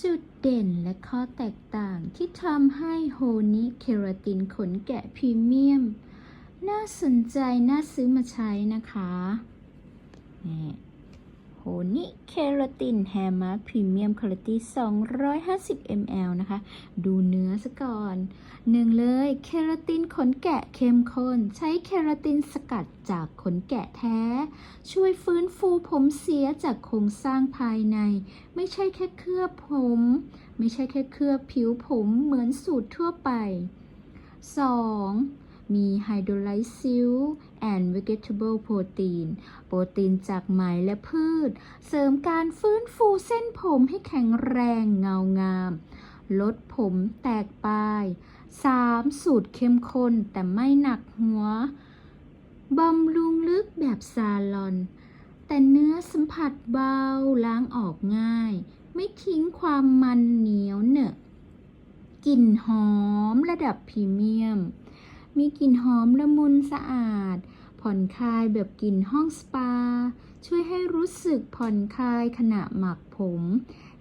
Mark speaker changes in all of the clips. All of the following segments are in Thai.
Speaker 1: จุดเด่นและข้อแตกต่างที่ทำให้โฮนิเคราตินขนแกะพรีเมียม น่าสนใจน่าซื้อมาใช้นะคะ โฮนิเคราตินแฮร์มาพรีเมียมคุณภาพ250 ml นะคะ ดูเนื้อซะก่อนหนึ่งเลยเคราตินขนแกะเข้มข้น ใช้เคราตินสกัดจากขนแกะแท้ ช่วยฟื้นฟูผมเสียจากโครงสร้างภายใน ไม่ใช่แค่เคลือบผม ไม่ใช่แค่เคลือบผิวผมเหมือนสูตรทั่วไป 2. มีไฮโดรไลซิลแอนด์เว e เ a b l e โปรตีน โปรตีนจากไหมและพืช เสริมการฟื้นฟูเส้นผมให้แข็งแรงเงางาม ลดผมแตกปลาย 3. สูตรเข้มข้นแต่ไม่หนักหัว บำรุงลึกแบบซาลอน แต่เนื้อสัมผัสเบาล้างออกง่าย ไม่ทิ้งความมันเหนียวเหนอะกลิ่นหอมระดับพรีเมียม มีกลิ่นหอมละมุนสะอาด ผ่อนคลายแบบกลิ่นห้องสปา ช่วยให้รู้สึกผ่อนคลายขณะหมักผม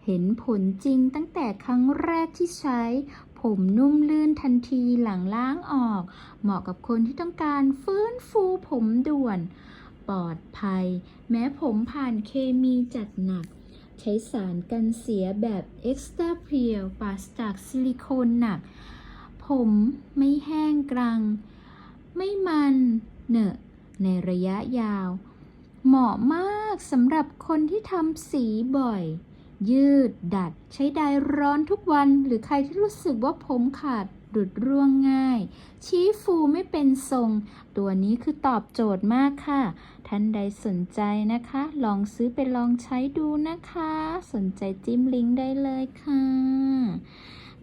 Speaker 1: เห็นผลจริงตั้งแต่ครั้งแรกที่ใช้ ผมนุ่มลื่นทันทีหลังล้างออก เหมาะกับคนที่ต้องการฟื้นฟูผมด่วน ปลอดภัย แม้ผมผ่านเคมีจัดหนักใช้สารกันเสียแบบ Extra Pure ปราศจากซิลิโคนหนัก ผมไม่แห้งกรัง ไม่มันเนอะในระยะยาว เหมาะมากสำหรับคนที่ทำสีบ่อย ยืดดัดใช้ไดร์ร้อนทุกวันหรือใครที่รู้สึกว่าผมขาดหลุดร่วงง่าย ชี้ฟูไม่เป็นทรง ตัวนี้คือตอบโจทย์มากค่ะ ท่านใดสนใจนะคะ ลองซื้อไปลองใช้ดูนะคะ สนใจจิ้มลิงก์ได้เลยค่ะ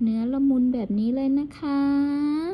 Speaker 1: เนื้อละมุนแบบนี้เลยนะคะ